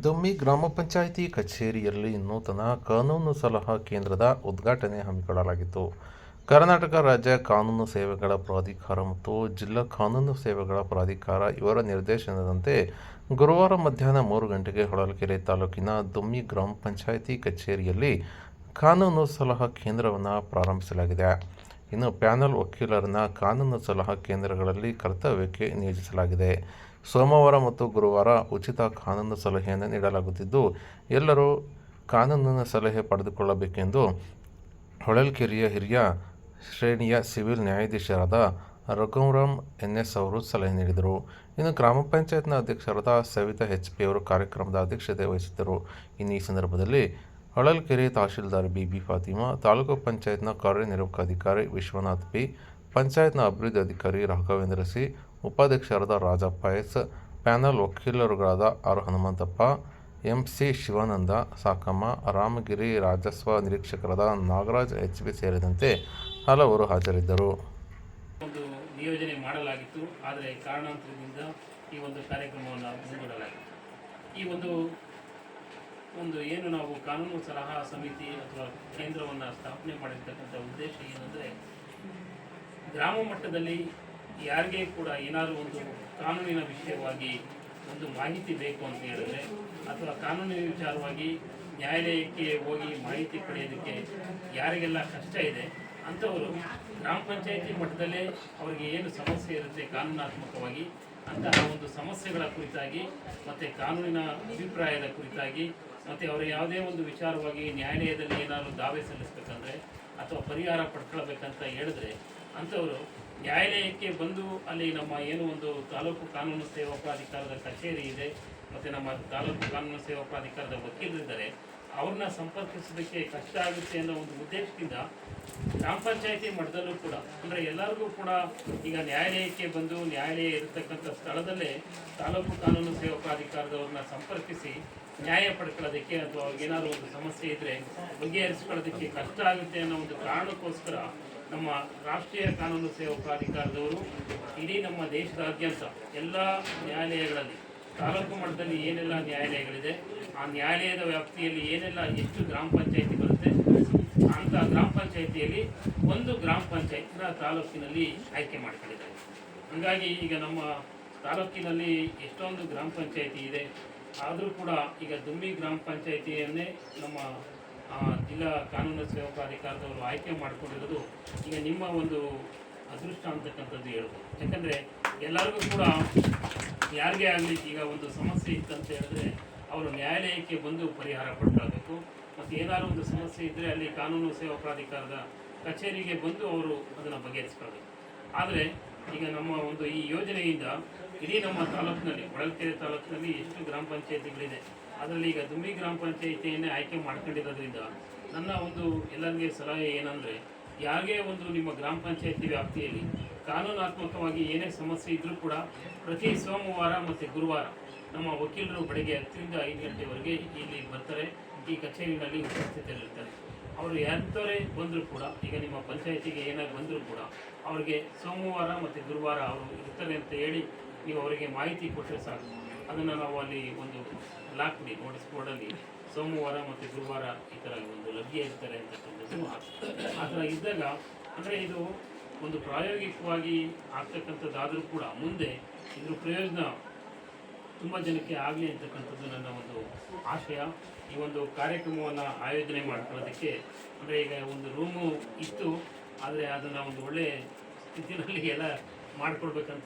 ದೊಮ್ಮಿ ಗ್ರಾಮ ಪಂಚಾಯಿತಿ ಕಚೇರಿಯಲ್ಲಿ ನೂತನ ಕಾನೂನು ಸಲಹಾ ಕೇಂದ್ರದ ಉದ್ಘಾಟನೆ ಹಮ್ಮಿಕೊಳ್ಳಲಾಗಿತ್ತು. ಕರ್ನಾಟಕ ರಾಜ್ಯ ಕಾನೂನು ಸೇವೆಗಳ ಪ್ರಾಧಿಕಾರ ಮತ್ತು ಜಿಲ್ಲಾ ಕಾನೂನು ಸೇವೆಗಳ ಪ್ರಾಧಿಕಾರ ಇವರ ನಿರ್ದೇಶನದಂತೆ ಗುರುವಾರ ಮಧ್ಯಾಹ್ನ ಮೂರು ಗಂಟೆಗೆ ಹೊಳಲ್ಕೆರೆ ತಾಲೂಕಿನ ದೊಮ್ಮಿ ಗ್ರಾಮ ಪಂಚಾಯಿತಿ ಕಚೇರಿಯಲ್ಲಿ ಕಾನೂನು ಸಲಹಾ ಕೇಂದ್ರವನ್ನು ಪ್ರಾರಂಭಿಸಲಾಗಿದೆ. ಇನ್ನು ಪ್ಯಾನಲ್ ವಕೀಲರನ್ನ ಕಾನೂನು ಸಲಹಾ ಕೇಂದ್ರಗಳಲ್ಲಿ ಕರ್ತವ್ಯಕ್ಕೆ ನಿಯೋಜಿಸಲಾಗಿದೆ. ಸೋಮವಾರ ಮತ್ತು ಗುರುವಾರ ಉಚಿತ ಕಾನೂನು ಸಲಹೆಯನ್ನು ನೀಡಲಾಗುತ್ತಿದ್ದು, ಎಲ್ಲರೂ ಕಾನೂನಿನ ಸಲಹೆ ಪಡೆದುಕೊಳ್ಳಬೇಕೆಂದು ಹೊಳಲ್ಕೆರೆಯ ಹಿರಿಯ ಶ್ರೇಣಿಯ ಸಿವಿಲ್ ನ್ಯಾಯಾಧೀಶರಾದ ರಘುರಾಮ್ ಎನ್ ಎಸ್ ಅವರು ಸಲಹೆ ನೀಡಿದರು. ಇನ್ನು ಗ್ರಾಮ ಪಂಚಾಯತ್ನ ಅಧ್ಯಕ್ಷರಾದ ಸವಿತಾ ಎಚ್ ಪಿ ಅವರು ಕಾರ್ಯಕ್ರಮದ ಅಧ್ಯಕ್ಷತೆ ವಹಿಸಿದ್ದರು. ಇನ್ನು ಈ ಸಂದರ್ಭದಲ್ಲಿ ಹೊಳಲ್ಕೆರೆ ತಹಶೀಲ್ದಾರ್ ಬಿ ಬಿ ಫಾತಿಮಾ, ತಾಲೂಕು ಪಂಚಾಯತ್ನ ಕಾರ್ಯನಿರ್ವಾಹಕ ಅಧಿಕಾರಿ ವಿಶ್ವನಾಥ್ ಪಿ, ಪಂಚಾಯತ್ನ ಅಭಿವೃದ್ಧಿ ಅಧಿಕಾರಿ ರಾಘವೇಂದ್ರ ಸಿ, ಉಪಾಧ್ಯಕ್ಷರಾದ Rajappa S panel ವಕೀಲರುಗಳಾದ R Hanumanthappa, M C Shivananda, Sakamma, Ramagiri ರಾಜಸ್ವ ನಿರೀಕ್ಷಕರಾದ ನಾಗರಾಜ್ ಎಚ್ ಬಿ ಸೇರಿದಂತೆ ಹಲವರು ಹಾಜರಿದ್ದರು. ಒಂದು ನಿಯೋಜನೆ ಮಾಡಲಾಗಿತ್ತು. ಆದರೆ ಕಾರಣಾಂತರದಿಂದ ಈ ಒಂದು ಕಾರ್ಯಕ್ರಮವನ್ನು ಮುಂದೂಡಲಾಗಿತ್ತು. ಈ ಒಂದು ಒಂದು ಏನು ನಾವು ಕಾನೂನು ಸಲಹಾ ಸಮಿತಿ ಅಥವಾ ಕೇಂದ್ರವನ್ನು ಸ್ಥಾಪನೆ ಮಾಡಿರ್ತಕ್ಕಂಥ ಉದ್ದೇಶ ಏನಂದರೆ, ಗ್ರಾಮ ಮಟ್ಟದಲ್ಲಿ ಯಾರಿಗೆ ಕೂಡ ಏನಾದರೂ ಒಂದು ಕಾನೂನಿನ ವಿಷಯವಾಗಿ ಒಂದು ಮಾಹಿತಿ ಬೇಕು ಅಂತ ಹೇಳಿದ್ರೆ, ಅಥವಾ ಕಾನೂನಿನ ವಿಚಾರವಾಗಿ ನ್ಯಾಯಾಲಯಕ್ಕೆ ಹೋಗಿ ಮಾಹಿತಿ ಪಡೆಯೋದಕ್ಕೆ ಯಾರಿಗೆಲ್ಲ ಕಷ್ಟ ಇದೆ, ಅಂಥವರು ಗ್ರಾಮ ಪಂಚಾಯಿತಿ ಮಟ್ಟದಲ್ಲೇ ಅವರಿಗೆ ಏನು ಸಮಸ್ಯೆ ಇರುತ್ತೆ ಕಾನೂನಾತ್ಮಕವಾಗಿ, ಅಂತಹ ಒಂದು ಸಮಸ್ಯೆಗಳ ಕುರಿತಾಗಿ ಮತ್ತು ಕಾನೂನಿನ ಅಭಿಪ್ರಾಯದ ಕುರಿತಾಗಿ ಮತ್ತು ಅವರು ಯಾವುದೇ ಒಂದು ವಿಚಾರವಾಗಿ ನ್ಯಾಯಾಲಯದಲ್ಲಿ ಏನಾದರೂ ದಾವೆ ಸಲ್ಲಿಸಬೇಕಂದ್ರೆ ಅಥವಾ ಪರಿಹಾರ ಪಡ್ಕೊಳ್ಬೇಕಂತ ಹೇಳಿದ್ರೆ ಅಂಥವರು ನ್ಯಾಯಾಲಯಕ್ಕೆ ಬಂದು ಅಲ್ಲಿ ನಮ್ಮ ಏನು ಒಂದು ತಾಲೂಕು ಕಾನೂನು ಸೇವಾ ಪ್ರಾಧಿಕಾರದ ಕಚೇರಿ ಇದೆ ಮತ್ತು ನಮ್ಮ ತಾಲೂಕು ಕಾನೂನು ಸೇವಾ ಪ್ರಾಧಿಕಾರದ ವಕೀಲರಿದ್ದಾರೆ, ಅವ್ರನ್ನ ಸಂಪರ್ಕಿಸೋದಕ್ಕೆ ಕಷ್ಟ ಆಗುತ್ತೆ ಅನ್ನೋ ಒಂದು ಉದ್ದೇಶದಿಂದ ಗ್ರಾಮ ಪಂಚಾಯತಿ ಮಟ್ಟದಲ್ಲೂ ಕೂಡ, ಅಂದರೆ ಎಲ್ಲರಿಗೂ ಕೂಡ ಈಗ ನ್ಯಾಯಾಲಯಕ್ಕೆ ಬಂದು ನ್ಯಾಯಾಲಯ ಇರತಕ್ಕಂಥ ಸ್ಥಳದಲ್ಲೇ ತಾಲೂಕು ಕಾನೂನು ಸೇವಾ ಪ್ರಾಧಿಕಾರದವ್ರನ್ನ ಸಂಪರ್ಕಿಸಿ ನ್ಯಾಯ ಪಡ್ಕೊಳ್ಳೋದಕ್ಕೆ ಅಥವಾ ಏನಾದರೂ ಒಂದು ಸಮಸ್ಯೆ ಇದ್ದರೆ ಬಗೆಹರಿಸ್ಕೊಳ್ಳೋದಕ್ಕೆ ಕಷ್ಟ ಆಗುತ್ತೆ ಅನ್ನೋ ಒಂದು ಕಾರಣಕ್ಕೋಸ್ಕರ ನಮ್ಮ ರಾಷ್ಟ್ರೀಯ ಕಾನೂನು ಸೇವಾ ಪ್ರಾಧಿಕಾರದವರು ಇಡೀ ನಮ್ಮ ದೇಶದಾದ್ಯಂತ ಎಲ್ಲ ನ್ಯಾಯಾಲಯಗಳಲ್ಲಿ, ತಾಲೂಕು ಮಟ್ಟದಲ್ಲಿ ಏನೆಲ್ಲ ನ್ಯಾಯಾಲಯಗಳಿದೆ, ಆ ನ್ಯಾಯಾಲಯದ ವ್ಯಾಪ್ತಿಯಲ್ಲಿ ಏನೆಲ್ಲ ಎಷ್ಟು ಗ್ರಾಮ ಪಂಚಾಯಿತಿ ಬರುತ್ತೆ, ಅಂತ ಗ್ರಾಮ ಪಂಚಾಯತಿಯಲ್ಲಿ ಒಂದು ಗ್ರಾಮ ಪಂಚಾಯತ್ನ ತಾಲೂಕಿನಲ್ಲಿ ಆಯ್ಕೆ ಮಾಡ್ಕೊಂಡಿದ್ದಾರೆ. ಹಾಗಾಗಿ ಈಗ ನಮ್ಮ ತಾಲೂಕಿನಲ್ಲಿ ಎಷ್ಟೊಂದು ಗ್ರಾಮ ಪಂಚಾಯಿತಿ ಇದೆ ಆದರೂ ಕೂಡ ಈಗ ದುಮ್ಮಿ ಗ್ರಾಮ ಪಂಚಾಯಿತಿಯನ್ನೇ ನಮ್ಮ ಜಿಲ್ಲಾ ಕಾನೂನು ಸೇವಾ ಪ್ರಾಧಿಕಾರದವರು ಆಯ್ಕೆ ಮಾಡಿಕೊಂಡಿರೋದು ಈಗ ನಿಮ್ಮ ಒಂದು ಅದೃಷ್ಟ ಅಂತಕ್ಕಂಥದ್ದು ಹೇಳ್ಬೋದು. ಯಾಕಂದರೆ ಎಲ್ಲರಿಗೂ ಕೂಡ ಯಾರಿಗೇ ಆಗಲಿ ಈಗ ಒಂದು ಸಮಸ್ಯೆ ಇತ್ತಂತ ಹೇಳಿದ್ರೆ ಅವರು ನ್ಯಾಯಾಲಯಕ್ಕೆ ಬಂದು ಪರಿಹಾರ ಪಡ್ಕೊಳ್ಬೇಕು ಮತ್ತು ಏನಾದರೂ ಒಂದು ಸಮಸ್ಯೆ ಇದ್ದರೆ ಅಲ್ಲಿ ಕಾನೂನು ಸೇವಾ ಪ್ರಾಧಿಕಾರದ ಕಚೇರಿಗೆ ಬಂದು ಅವರು ಅದನ್ನು ಬಗೆಹರಿಸ್ಕೊಳ್ಬೇಕು. ಆದರೆ ಈಗ ನಮ್ಮ ಒಂದು ಈ ಯೋಜನೆಯಿಂದ ಇಡೀ ನಮ್ಮ ತಾಲೂಕಿನಲ್ಲಿ, ಹೊಳಲ್ಕೆರೆ ತಾಲೂಕಿನಲ್ಲಿ ಎಷ್ಟು ಗ್ರಾಮ ಪಂಚಾಯತಿಗಳಿದೆ, ಅದರಲ್ಲಿ ಈಗ ದುಮ್ಮಿ ಗ್ರಾಮ ಪಂಚಾಯಿತಿಯನ್ನೇ ಆಯ್ಕೆ ಮಾಡ್ಕೊಂಡಿರೋದ್ರಿಂದ ನನ್ನ ಒಂದು ಎಲ್ಲರಿಗೆ ಸಲಹೆ ಏನಂದರೆ ಯಾವೇ ಒಂದು ನಿಮ್ಮ ಗ್ರಾಮ ಪಂಚಾಯತಿ ವ್ಯಾಪ್ತಿಯಲ್ಲಿ ಕಾನೂನಾತ್ಮಕವಾಗಿ ಏನೇ ಸಮಸ್ಯೆ ಇದ್ದರೂ ಕೂಡ ಪ್ರತಿ ಸೋಮವಾರ ಮತ್ತು ಗುರುವಾರ ನಮ್ಮ ವಕೀಲರು ಬೆಳಗ್ಗೆ ಹತ್ತರಿಂದ ಐದು ಗಂಟೆವರೆಗೆ ಇಲ್ಲಿ ಬರ್ತಾರೆ, ಈ ಕಚೇರಿನಲ್ಲಿ ಉಪಸ್ಥಿತರಿರ್ತಾರೆ. ಅವರು ಎಂಥವರೇ ಬಂದರೂ ಕೂಡ, ಈಗ ನಿಮ್ಮ ಪಂಚಾಯತಿಗೆ ಏನಾಗಿ ಬಂದರೂ ಕೂಡ ಅವರಿಗೆ ಸೋಮವಾರ ಮತ್ತು ಗುರುವಾರ ಅವರು ಇರ್ತಾರೆ ಅಂತ ಹೇಳಿ ನೀವು ಅವರಿಗೆ ಮಾಹಿತಿ ಕೊಟ್ಟರೆ ಸಾಕು. ಅದನ್ನು ನಾವು ಅಲ್ಲಿ ಒಂದು ಲಾಕ್ಲಿ ನೋಟಿಸ್ ಬೋರ್ಡಲ್ಲಿ ಸೋಮವಾರ ಮತ್ತು ಗುರುವಾರ ಈ ಥರ ಒಂದು ಲಭ್ಯ ಇರ್ತಾರೆ ಅಂತಕ್ಕಂಥದ್ದು ಆ ಥರ ಇದ್ದಾಗ, ಅಂದರೆ ಇದು ಒಂದು ಪ್ರಾಯೋಗಿಕವಾಗಿ ಆಗ್ತಕ್ಕಂಥದ್ದಾದರೂ ಕೂಡ ಮುಂದೆ ಇದ್ರ ಪ್ರಯೋಜನ ತುಂಬ ಜನಕ್ಕೆ ಆಗಲಿ ಅಂತಕ್ಕಂಥದ್ದು ನನ್ನ ಒಂದು ಆಶಯ. ಈ ಒಂದು ಕಾರ್ಯಕ್ರಮವನ್ನು ಆಯೋಜನೆ ಮಾಡ್ಕೊಳ್ಳೋದಕ್ಕೆ, ಅಂದರೆ ಈಗ ಒಂದು ರೂಮು ಇತ್ತು, ಆದರೆ ಅದನ್ನು ಒಂದು ಒಳ್ಳೆಯ ಸ್ಥಿತಿನಲ್ಲಿ ಎಲ್ಲ ಮಾಡಿಕೊಡ್ಬೇಕಂತ